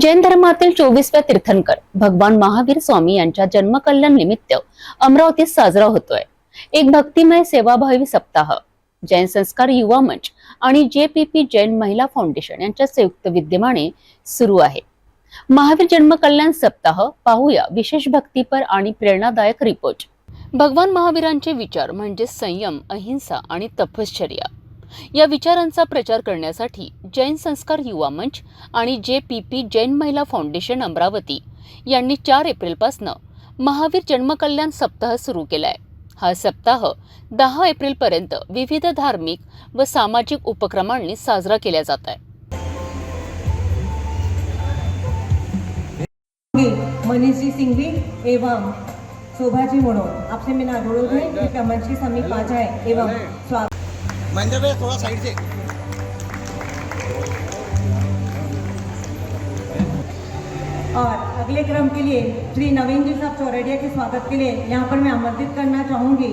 जैन धर्मातील चोवीसव्या तीर्थंकर भगवान महावीर स्वामी यांच्या जन्मकल्याण निमित्त अमरावतीत साजरा होतोय. एक भक्तिमय सेवाभावी सप्ताह. जैन संस्कार युवा मंच आणि जे पी पी जैन महिला फाउंडेशन यांच्या संयुक्त विद्यमाने सुरू आहे. महावीर जन्मकल्याण सप्ताह पाहूया विशेष भक्तीपर आणि प्रेरणादायक रिपोर्ट. भगवान महावीरांचे विचार म्हणजे संयम अहिंसा आणि तपश्चर्या. या विचारांचा प्रचार करण्यासाठी जैन संस्कार युवा मंच आणि जे पी पी जैन महिला फाउंडेशन अमरावती यांनी चार एप्रिलपासनं महावीर जन्मकल्याण सप्ताह सुरू केलाय. हा सप्ताह दहा एप्रिलपर्यंत विविध धार्मिक व सामाजिक उपक्रमांनी साजरा केला जात आहे. होंगी मनीष जी सिंघवी एवं शोभा जी मोड़ो आपसे मैं अनुरोध है कृपया मंच के समीप आ जाए एवं स्वागत. महेंद्र भाई थोड़ा साइड से। और अगले क्रम के लिए श्री नवीन जी साहब चौरडिया के स्वागत के लिए यहाँ पर मैं आमंत्रित करना चाहूँगी।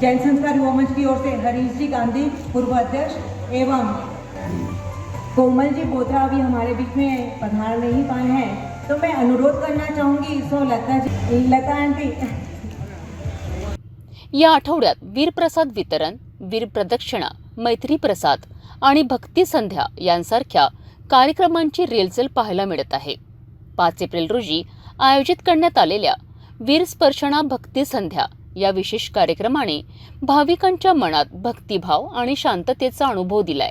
जैन संस्कार युवा मंच की ओर से हरीश जी गांधी, पूर्व अध्यक्ष, एवं कोमल जी बोत्रा अभी हमारे बीच में पधार नहीं पाए हैं। तो मैं अनुरोध करना चाहूँगी, सो लता जी, लता आंटी या आठवड्यात वीरप्रसाद वितरण वीर प्रदक्षिणा मैत्री प्रसाद आणि भक्ती संध्या यांसारख्या कार्यक्रमांची रेलचेल पाहायला मिळत आहे. पाच एप्रिल रोजी आयोजित करण्यात आलेल्या वीर स्पर्शना भक्ती संध्या या विशेष कार्यक्रमाने भाविकांच्या मनात भक्तिभाव आणि शांततेचा अनुभव दिलाय.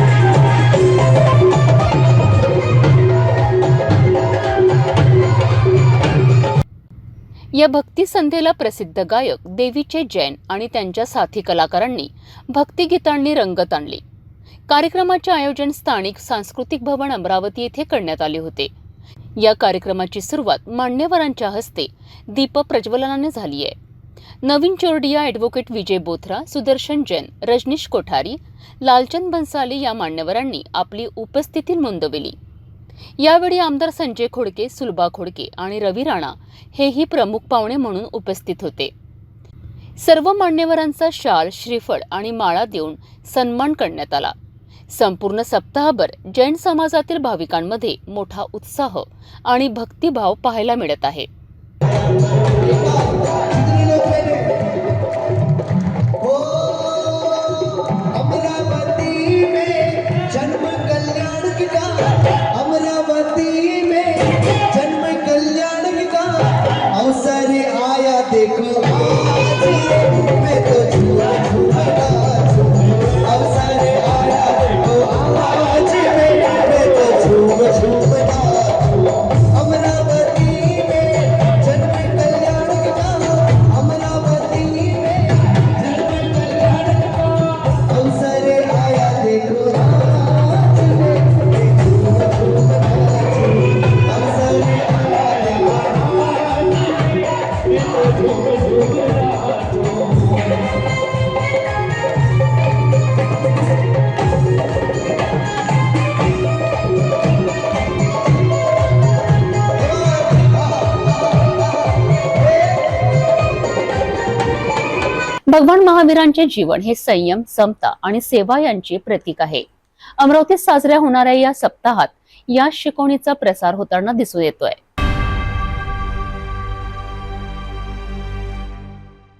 या भक्ती संध्येला प्रसिद्ध गायक देवीचे जैन आणि त्यांच्या साथी कलाकारांनी भक्तिगीतांनी रंगत आणली. कार्यक्रमाचे आयोजन स्थानिक सांस्कृतिक भवन अमरावती येथे करण्यात आले होते. या कार्यक्रमाची सुरुवात मान्यवरांच्या हस्ते दीप प्रज्वलनाने झाली आहे. नवीन चोरडिया ॲडव्होकेट विजय बोथरा सुदर्शन जैन रजनीश कोठारी लालचंद भन्साली या मान्यवरांनी आपली उपस्थिती नोंदविली. यावेळी आमदार संजय खोडके सुलभा खोडके आणि रवी राणा हेही प्रमुख पाहुणे म्हणून उपस्थित होते. सर्व मान्यवरांचा शाल श्रीफळ आणि माळा देऊन सन्मान करण्यात आला. संपूर्ण सप्ताहभर जैन समाजातील भाविकांमध्ये मोठा उत्साह आणि भक्तिभाव पाहायला मिळत आहे. भगवान महावीरांचे जीवन हे संयम समता आणि सेवा यांचे प्रतीक आहे. अमरावतीत साजऱ्या होणाऱ्या या सप्ताहात या शिकवणीचा प्रसार होताना दिसून येतोय.